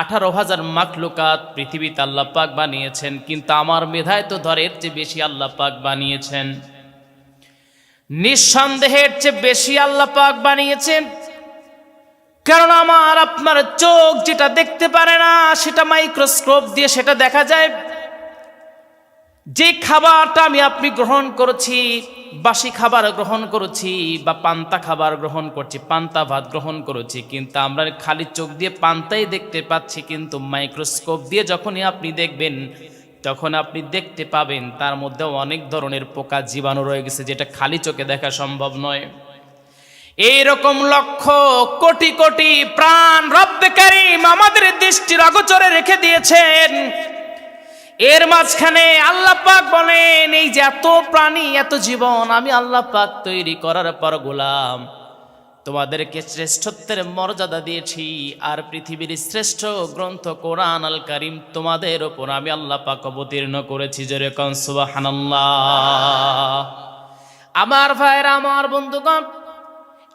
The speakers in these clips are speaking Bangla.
আঠারো হাজার মাকলুকাত পৃথিবীতে আল্লাহ পাক বানিয়েছেন, কিন্তু আমার মেধায় তো ধরের চেয়ে বেশি আল্লাহ পাক বানিয়েছেন। নিঃসন্দেহের চেয়ে বেশি আল্লাহ পাক বানিয়েছেন। কারণ আমার আপনার চোখ যেটা দেখতে পারে না, সেটা মাইক্রোস্কোপ দিয়ে সেটা দেখা যায়। যে খাবারটা আমি আপনি গ্রহণ করেছি, বাসি খাবার গ্রহণ করেছি বা পান্তা খাবার গ্রহণ করছি, পান্তা ভাত গ্রহণ করেছি, কিন্তু আমরা খালি চোখ দিয়ে পান্তাই দেখতে পাচ্ছি, কিন্তু মাইক্রোস্কোপ দিয়ে যখনই আপনি দেখবেন, তখন আপনি দেখতে পাবেন তার মধ্যে অনেক ধরনের পোকা জীবাণু রয়ে গেছে, যেটা খালি চোখে দেখা সম্ভব নয়। এইরকম লক্ষ কোটি কোটি প্রাণ কারিম আমাদের দৃষ্টির অগোচরে রেখে দিয়েছেন। এর মাঝখানে আল্লাহ পাক বলেন, এই যে এত প্রাণী, এত জীবন, আমি আল্লাহ পাক তৈরি করার পর গোলাম। তোমাদেরকে শ্রেষ্ঠত্বের মর্যাদা দিয়েছি, আর পৃথিবীর শ্রেষ্ঠ গ্রন্থ কোরআন আল কারিম তোমাদের ওপর আমি আল্লাহ পাক অবতীর্ণ করেছি যেরকম সুবহানাল্লাহ। আমার ভাইরা আমার বন্ধুগণ,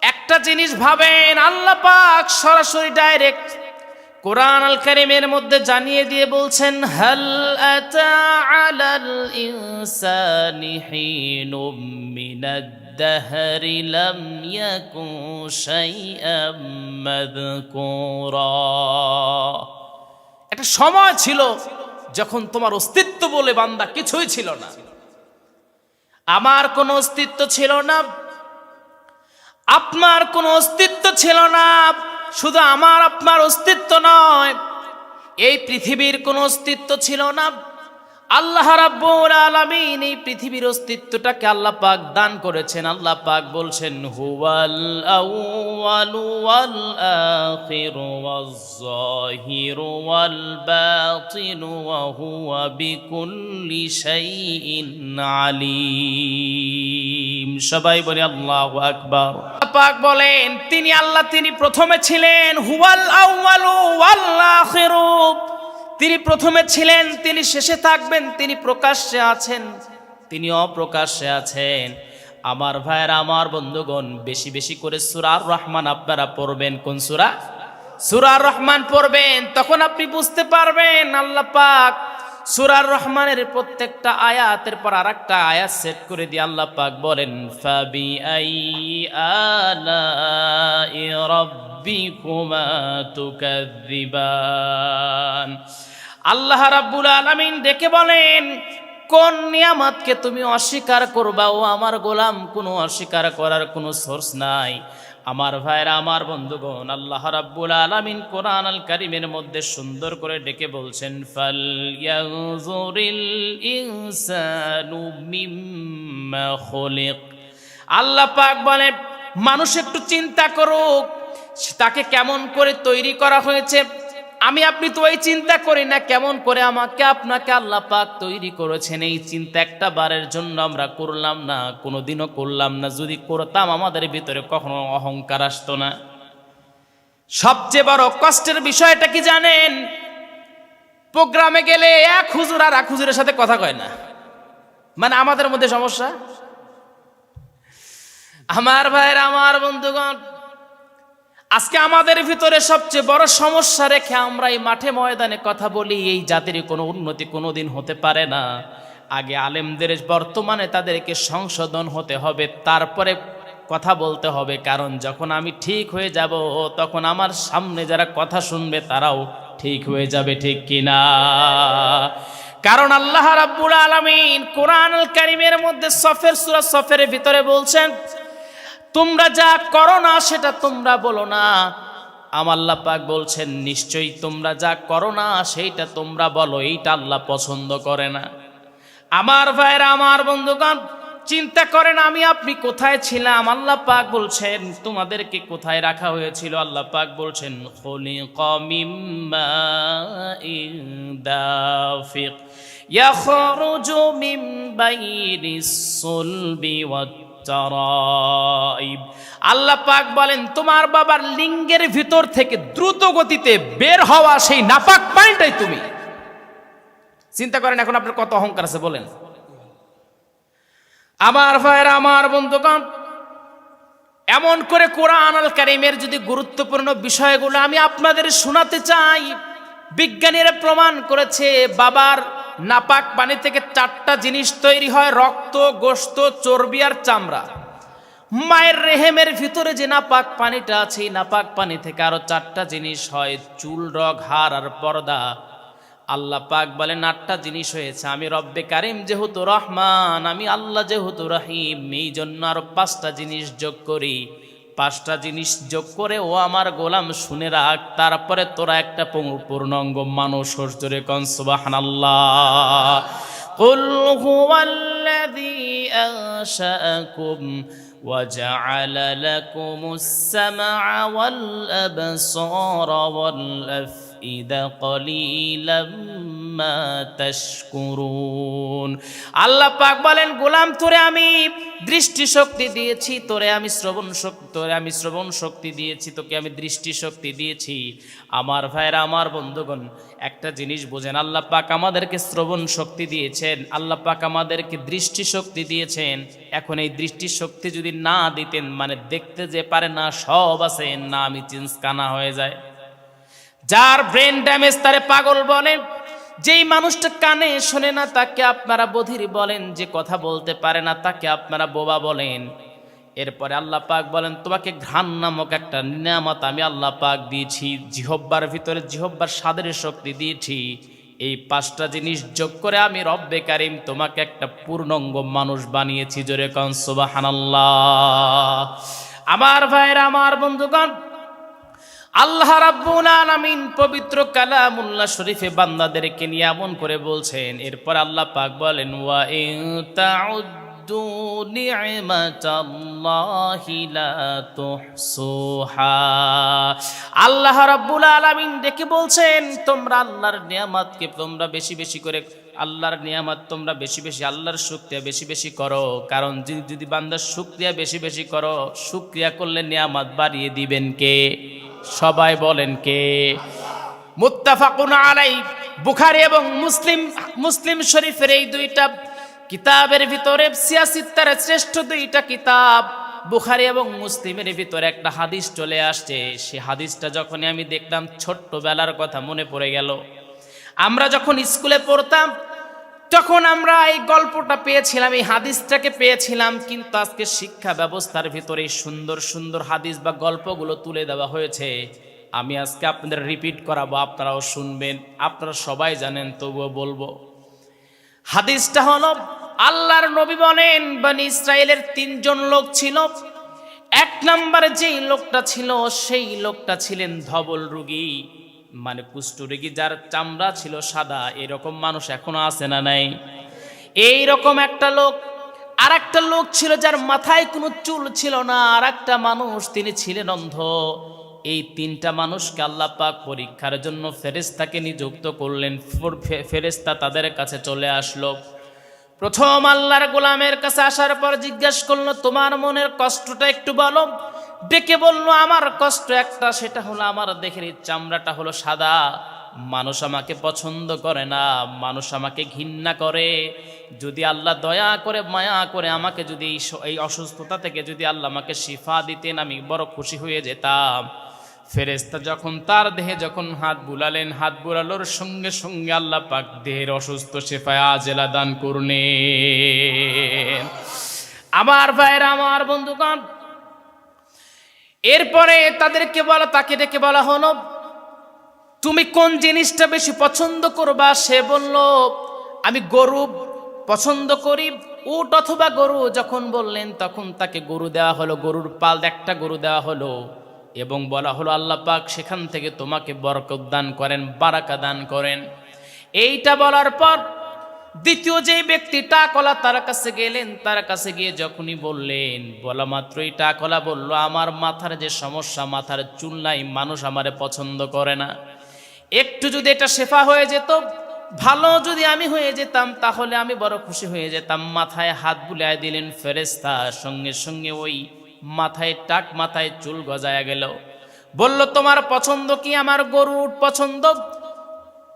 একটা জিনিস ভাবেন, আল্লাহ পাক সরাসরি ডাইরেক্ট কোরআন আল কারিমের মধ্যে জানিয়ে দিয়ে বলছেন, হাল আলাল ইনসানি হিনুম মিনাদ দাহরি একটা সময় ছিল যখন তোমার অস্তিত্ব বলে বান্দা কিছুই ছিল না। আমার কোনো অস্তিত্ব ছিল না, আপনার কোনো অস্তিত্ব ছিল না। শুধু আমার, আপনার অস্তিত্ব নয়, এই পৃথিবীর কোনো অস্তিত্ব ছিল না। আল্লাহ রাব্বুল আলামিন এই পৃথিবীর অস্তিত্বটাকে আল্লাহ পাক দান করেছেন। আল্লাহ পাক বলছেন, হুয়াল আউয়ালু ওয়াল আখিরু ওয়াজ যাহিরু ওয়াল বাতিনু ওয়া হুয়া বিকুল্লি শাইইন আলিম। সবাই বলে, আল্লাহ আকবার। পাক বলেন, তিনি আল্লাহ, তিনি প্রথমে ছিলেন। হুয়াল আউয়ালু ওয়াল আখিরু তিনি প্রথমে ছিলেন, তিনি শেষে থাকবেন, তিনি প্রকাশ্যে আছেন। তিনি অপ্রকাশ্যে আছেন। আমার ভাইয়ের, আমার বন্ধুগণ, বেশি বেশি করে সুরার রহমান আপনারা পড়বেন। কোন সুরা? সুরার রহমান পড়বেন, তখন আপনি বুঝতে পারবেন, আল্লাহ পাক সুরার রহমানের প্রত্যেকটা আয়াতের পর আর একটা আয়াত সেট করে দিয়ে আল্লাহ পাক বলেন ফাবি আই রব্বিকুমা তুকাযিবান আল্লাহ রাব্বুল আলামিন ডেকে বলেন, কোন নিয়ামতকে তুমি অস্বীকার করবা? ও আমার গোলাম, কোনো অস্বীকার করার কোনো সোর্স নাই। আমার ভাইরা, আমার বন্ধুগণ, আল্লাহ রাব্বুল আলামিন কোরআন আল কারিমের মধ্যে সুন্দর করে ডেকে বলছেন ফাল ইয়ানজুরিল ইনসানু মিম্মা খুলিক। আল্লাহ পাক বলে, মানুষ একটু চিন্তা করুক, তাকে কেমন করে তৈরি করা হয়েছে? আমি আপনি তো এই চিন্তা করি না কেমন করে আমাকে আপনাকে আল্লাহ পাক তৈরি করেছেন। এই চিন্তা একটা বারের জন্য আমরা করলাম না, কোনোদিনও করলাম না। যদি করতাম আমাদের ভিতরে কখনো অহংকার আসতো না। সবচেয়ে বড় কষ্টের বিষয়টা কি জানেন? প্রোগ্রামে গেলে এক হুজুর আর এক হুজুরের সাথে কথা কয় না। মানে আমাদের মধ্যে সমস্যা? আমার ভাইয়ের, আমার বন্ধুগণ আজকে আমাদের ভিতরে সবচেয়ে বড় সমস্যা রেখে আমরা এই মাঠে ময়দানে কথা বলি, এই জাতির কোনো উন্নতি কোনো দিন হতে পারে না। আগে আলেমদের বর্তমানে তাদেরকে সংশোধন হতে হবে, তারপরে কথা বলতে হবে, কারণ যখন আমি ঠিক হয়ে যাব, তখন আমার সামনে যারা কথা শুনবে, তারাও ঠিক হয়ে যাবে, ঠিক কিনা? কারণ আল্লাহ রাব্বুল আলামিন কোরআনুল কারীমের মধ্যে সফের সূরা সফের ভিতরে বলছেন তোমরা যা করো না সেটা তোমরা বলো না আমার আল্লাহ পাক বলছেন নিশ্চয়ই তোমরা যা করো না সেইটা তোমরা বলো এইটা আল্লাহ পছন্দ করে না আমার ভাইরা আমার বন্ধুগণ চিন্তা করেন আমি আপনি কোথায় ছিলাম আল্লাহ পাক বলছেন তোমাদেরকে কোথায় রাখা হয়েছিল আল্লাহ পাক বলছেন খলিক মিম্মা দাফিক يخرج من بين الصلب والترائب আল্লাহ পাক বলেন, তোমার বাবার লিঙ্গের ভিতর থেকে দ্রুত গতিতে বের হওয়া সেই নাপাক পানিটাই তুমি। চিন্তা করেন, এখন আপনার কত অহংকার আছে বলেন। আমার ভাইয়ের, আমার বন্ধুগণ, এমন করে কোরআন আল কারিমের যদি গুরুত্বপূর্ণ বিষয়গুলো আমি আপনাদের শোনাতে চাই, বিজ্ঞানীরা প্রমাণ করেছে, বাবার নাপাক পানি থেকে চারটা জিনিস তৈরি হয়, রক্ত গোস্ত চর্বি আর চামড়া। মায়ের রেহেমের ভিতরে যে নাপাক পানিটা আছে নাপাক পানি থেকে আরও চারটা জিনিস হয়, চুল, রগ, হাড় আর পর্দা। আল্লাহ পাক বলেন, আটটা জিনিস হয়েছে। আমি রব্বে কারিম যেহেতু রহমান, আমি আল্লাহ যেহেতু রহিম, এই জন্য আরও পাঁচটা জিনিস যোগ করি। পাঁচটা জিনিস যোগ করে ও আমার গোলাম শুনে রাখ তারপরে তোরা একটা পূর্ণ- পূর্ণাঙ্গ মানুষ জোরে কনসবাহান আল্লাহ قل هو الذي أنشأكم وجعل لكم السمع والأبصار والأفئدة قليلا মিম্মা তাশকুরুন। আল্লাহ পাক বলেন, গোলাম তোরে আমি দৃষ্টি শক্তি দিয়েছি, তোরে আমি শ্রবণ শক্তি তোরে আমি শ্রবণ শক্তি দিয়েছি, তোকে আমি দৃষ্টি শক্তি দিয়েছি। আমার ভাইরা আমার বন্ধুগণ, একটা জিনিস বোঝেন, আল্লাহ পাক আমাদেরকে শ্রবণ শক্তি দিয়েছেন, আল্লাহ পাক আমাদেরকে দৃষ্টি শক্তি দিয়েছেন। এখন এই দৃষ্টি শক্তি যদি না দিতেন মানে দেখতে যে পারে না, সব আছেন না আমি চিন্স কানা হয়ে যায়। যার ব্রেন ড্যামেজ, তারে পাগল বলেন যেই মানুষটা কানে শোনে না, তাকে আপনারা বধির বলেন যে কথা বলতে পারে না, তাকে আপনারা বোবা বলেন। এরপরে আল্লাহ পাক বলেন, তোমাকে ঘ্রাণ নামক একটা নিয়ামত আমি আল্লাহ পাক দিয়েছি জিহব্বার ভিতরে জিহব্বার স্বাদের শক্তি দিয়েছি। এই পাঁচটা জিনিস যোগ করে আমি রব্বে কারিম তোমাকে একটা পূর্ণাঙ্গ মানুষ বানিয়েছি। জোরে কন, সুবহানাল্লাহ। আমার ভাইরা, আমার বন্ধুগণ আল্লাহ রাব্বুল আলামিন পবিত্র কালামুল্লাহ শরীফে বান্দাদেরকে নিয়ে করে বলছেন, এরপর আল্লাহ পাক বলেন, ওয়া ইন তাউদ্দু নি'মাতাল্লাহি লা তুহসুহা। আল্লাহ রাব্বুল আলামিন ডেকে বলছেন, তোমরা আল্লাহর নিয়ামতকে তোমরা বেশি বেশি করে, আল্লাহর নিয়ামত তোমরা বেশি বেশি, আল্লাহর শুক্রিয়া বেশি বেশি করো। কারণ যদি যদি বান্দার শুক্রিয়া বেশি বেশি করো, শুক্রিয়া করলে নিয়ামত বাড়িয়ে দিবেন কে? সবাই বলেন কে? মুত্তাফাকুন আলাই বুখারি এবং মুসলিম মুসলিম শরীফের এই দুইটা কিতাবের ভিতরে সিয়াসিত্তার শ্রেষ্ঠ দুইটা কিতাব, বুখারি এবং মুসলিমের ভিতরে একটা হাদিস চলে আসছে। সে হাদিসটা যখনই আমি দেখলাম ছোট্টবেলার কথা মনে পড়ে গেল। আমরা যখন স্কুলে পড়তাম তখন আমরা এই গল্পটা পেয়েছিলাম, এই হাদিসটাকে পেয়েছিলাম, কিন্তু আজকে শিক্ষা ব্যবস্থার ভিতরে সুন্দর সুন্দর হাদিস বা গল্পগুলো তুলে দেওয়া হয়েছে। আমি আজকে আপনাদের রিপিট করাবো, আপনারাও শুনবেন, আপনারা সবাই জানেন, তবুও বলব। হাদিসটা হলো, আল্লাহর নবী বলেন, বানি ইসরায়েলের তিনজন লোক ছিল। এক নম্বরে যেই লোকটা ছিল, সেই লোকটা ছিলেন ধবল রুগী। মানে কুষ্ঠরোগী যার চামড়া ছিল সাদা, এরকম মানুষ এখনও আছে না নাই? এই রকম একটা লোক আর একটা লোক ছিল যার মাথায় কোনো চুল ছিল না আর একটা মানুষ, তিনি ছিলেন অন্ধ। এই তিনটা মানুষকে আল্লাহ পাক পরীক্ষার জন্য ফেরেস্তাকে নিযুক্ত করলেন। ফর- ফেরেস্তা তাদের কাছে চলে আসলো। প্রথম আল্লাহর গোলামের কাছে আসার পর জিজ্ঞেস করল, তোমার মনের কষ্টটা একটু বলো। ডেকে বলল, আমার কষ্ট একটা, সেটা হলো আমার দেখের চামড়াটা হলো সাদা। মানুষ আমাকে পছন্দ করে না, মানুষ আমাকে ঘৃণা করে। যদি আল্লাহ দয়া করে, মায়া করে আমাকে যদি এই অসুস্থতা থেকে যদি আল্লাহ আমাকে শিফা দিতেন, আমি বড় খুশি হয়ে যেতাম। ফেরেস্তা যখন তার দেহে যখন হাত বুলালেন, হাত বুলালোর সঙ্গে সঙ্গে আল্লাহ পাক দেহের অসুস্থ শেফায় আজেলা দান করুনে আমার ভাইয়ের, আমার বন্ধুগণ এরপরে তাদেরকে বলা, তাকে ডেকে বলা হলো, তুমি কোন জিনিসটা বেশি পছন্দ করবা? সে বলল, আমি গরু পছন্দ করি, উট অথবা গরু। যখন বললেন, তখন তাকে গরু দেওয়া হলো, গরুর পাল একটা গরু দেওয়া হলো এবং বলা হলো, আল্লাহ পাক সেখান থেকে তোমাকে বরকত দান করেন, বারাকা দান করেন। এইটা বলার পর দ্বিতীয় যে ব্যক্তি টাকলা তার কাছে গেলেন, তার কাছে গিয়ে যখনই বললেন, বলা মাত্রই টাকলা বলল, আমার মাথার যে সমস্যা, মাথার চুল নাই, মানুষ আমারে পছন্দ করে না। একটু যদি এটা শেফা হয়ে যেত, ভালো যদি আমি হয়ে যেতাম, তাহলে আমি বড় খুশি হয়ে যেতাম। মাথায় হাত বুলিয়ে দিলেন ফেরেস্তা সঙ্গে সঙ্গে ওই মাথায় টাক মাথায় চুল গজায়া গেল। বলল, তোমার পছন্দ কি? আমার গরুর পছন্দ?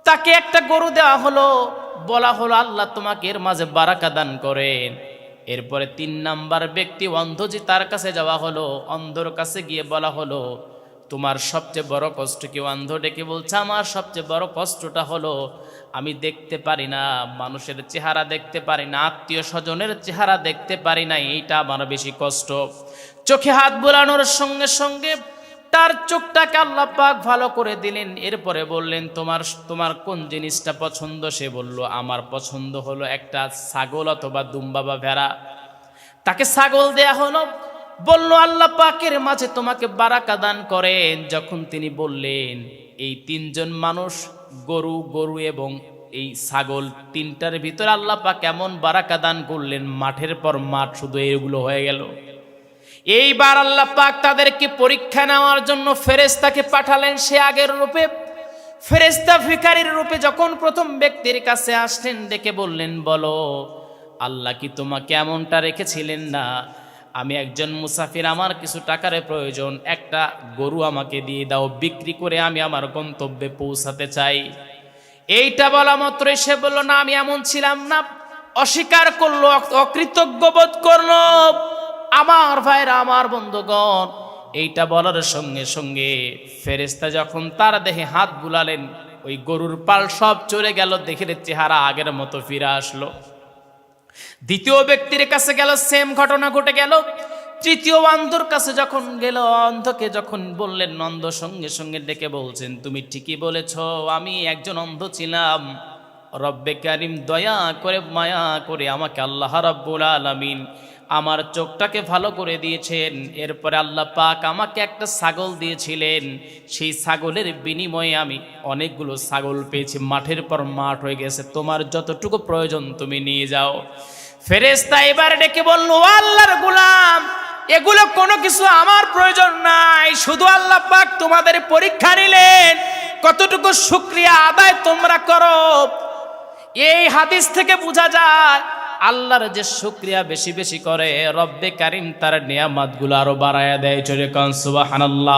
তাকে একটা গরু দেওয়া হলো। বলা হলো, আল্লাহ তোমাকে এর মাঝে বারাকা দান করেন। এরপরে তিন নাম্বার ব্যক্তি অন্ধ যে তার কাছে যাওয়া হলো, অন্ধর কাছে গিয়ে বলা হলো, তোমার সবচেয়ে বড় কষ্ট কেউ অন্ধ ডেকে বলছে, আমার সবচেয়ে বড় কষ্টটা হলো, আমি দেখতে পারি না, মানুষের চেহারা দেখতে পারি না, আত্মীয় স্বজনের চেহারা দেখতে পারি না, এইটা আমার বেশি কষ্ট। চোখে হাত বোলানোর সঙ্গে সঙ্গে তার চোখটাকে আল্লাহ পাক ভালো করে দিলেন। এরপরে বললেন, তোমার তোমার কোন জিনিসটা পছন্দ? সে বলল, আমার পছন্দ হলো একটা ছাগল অথবা দুম্বা বা ভেড়া। তাকে ছাগল দেয়া হলো। বলল, আল্লাহ পাকের মাঝে তোমাকে বারাকা দান করেন। যখন তিনি বললেন, এই তিনজন মানুষ, গরু গরু এবং এই ছাগল তিনটার ভিতরে আল্লাহ পাক এমন বারাকা দান করলেন, মাঠের পর মাঠ শুধু এগুলো হয়ে গেল। এইবার আল্লাহ পাক তাদেরকে পরীক্ষা নেওয়ার জন্য ফেরেস্তাকে পাঠালেন সে আগের রূপে। ফেরেস্তা ভিকারির রূপে যখন প্রথম ব্যক্তির কাছে আসলেন, ডেকে বললেন, বলো, আল্লাহ কি তোমাকে এমনটা রেখেছিলেন না? আমি একজন মুসাফির, আমার কিছু টাকার প্রয়োজন, একটা গরু আমাকে দিয়ে দাও, বিক্রি করে আমি আমার গন্তব্যে পৌঁছাতে চাই। এইটা বলা মাত্রই সে বলল, না, আমি এমন ছিলাম না। অস্বীকার করল অকৃতজ্ঞ বোধ করল। আমার ভাইরা, আমার বন্ধুগণ, এইটা বলার সঙ্গে সঙ্গে ফেরেস্তা যখন তার দেহে হাত বুলালেন, ওই গরুর পাল সব চলে গেল, দেখে চেহারা আগের মতো ফিরে আসলো। দ্বিতীয় ব্যক্তির কাছে গেল সেম ঘটনা ঘটে গেল। তৃতীয় অন্ধর কাছে যখন গেল, অন্ধকে যখন বললেন নন্দ সঙ্গে সঙ্গে ডেকে বলছেন, তুমি ঠিকই বলেছ, আমি একজন অন্ধ ছিলাম। রব্বে কারিম দয়া করে, মায়া করে আমাকে আল্লাহ রব্বুল আলামিন আমার চোখটাকে ভালো করে দিয়েছেন। এরপরে আল্লাহ পাক আমাকে একটা ছাগল দিয়েছিলেন। সেই ছাগলের বিনিময়ে আমি অনেকগুলো ছাগল পেয়েছি। মাঠের পর মাঠ হয়ে গেছে। তোমার যতটুকু প্রয়োজন তুমি নিয়ে যাও। ফেরেস্তা এবার ডেকে বলল, "ও আল্লাহর গুলাম, এগুলো কোনো কিছু আমার প্রয়োজন নাই। শুধু আল্লাহ পাক তোমাদের পরীক্ষা নিলেন। কতটুকু শুক্রিয়া আদায় তোমরা করো? এই হাদিস থেকে বোঝা যায় আল্লাহর যে শুক্রিয়া বেশি বেশি করে, রব্বে কারিম তার নিয়ামতগুলো আরও বাড়ায়া দেয়। চলে কান, সুবহানাল্লাহ।